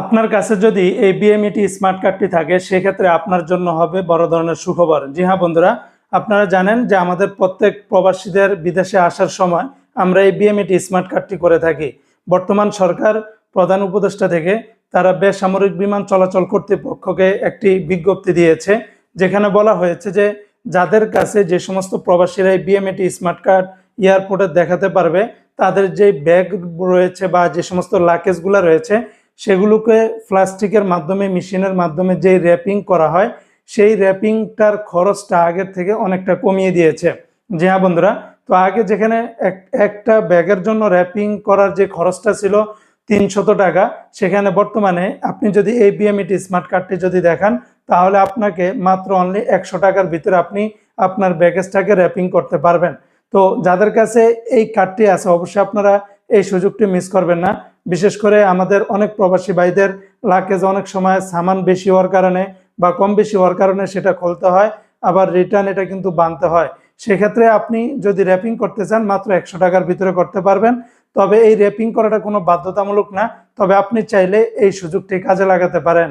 আপনার কাছে যদি এই বিএমইটি স্মার্ট কার্ডটি থাকে, সেক্ষেত্রে আপনার জন্য হবে বড় ধরনের সুখবর। জি হ্যাঁ বন্ধুরা, আপনারা জানেন যে আমাদের প্রত্যেক প্রবাসীদের বিদেশে আসার সময় আমরা এই বিএমইটি স্মার্ট কার্ডটি করে থাকি। বর্তমান সরকার প্রধান উপদেষ্টা থেকে তারা বেসামরিক বিমান চলাচল কর্তৃপক্ষকে একটি বিজ্ঞপ্তি দিয়েছে, যেখানে বলা হয়েছে যে যাদের কাছে যে সমস্ত প্রবাসীরা এই বিএমএটি স্মার্ট কার্ড এয়ারপোর্টে দেখাতে পারবে, তাদের যে ব্যাগ রয়েছে বা যে সমস্ত লাকেজগুলো রয়েছে সেগুলোকে প্লাস্টিকের মাধ্যমে, মেশিনের মাধ্যমে যে র্যাপিং করা হয়, সেই র্যাপিংটার খরচটা আগের থেকে অনেকটা কমিয়ে দিয়েছে। জি হ্যাঁ বন্ধুরা, তো আগে যেখানে এক- একটা ব্যাগের জন্য র্যাপিং করার যে খরচটা ছিল তিনশত টাকা, সেখানে বর্তমানে আপনি যদি এই বিএমইটি স্মার্ট কার্ডটি যদি দেখান, তাহলে আপনাকে মাত্র অনলি একশো টাকার ভিতরে আপনি আপনার ব্যাগেজটাকে র্যাপিং করতে পারবেন। তো যাদের কাছে এই কার্ডটি আছে, অবশ্যই আপনারা এই সুযোগটি মিস করবেন না। বিশেষ করে আমাদের অনেক প্রবাসী ভাইদের লাকেজ অনেক সময় সামান বেশি হওয়ার কারণে বা কম বেশি হওয়ার কারণে সেটা খুলতে হয়, আবার রিটার্ন এটা কিন্তু বানতে হয়। সেক্ষেত্রে আপনি যদি র্যাপিং করতে চান, মাত্র একশো টাকার ভিতরে করতে পারবেন। তবে এই র্যাপিং করাটা কোনো বাধ্যতামূলক না, তবে আপনি চাইলে এই সুযোগটি কাজে লাগাতে পারেন।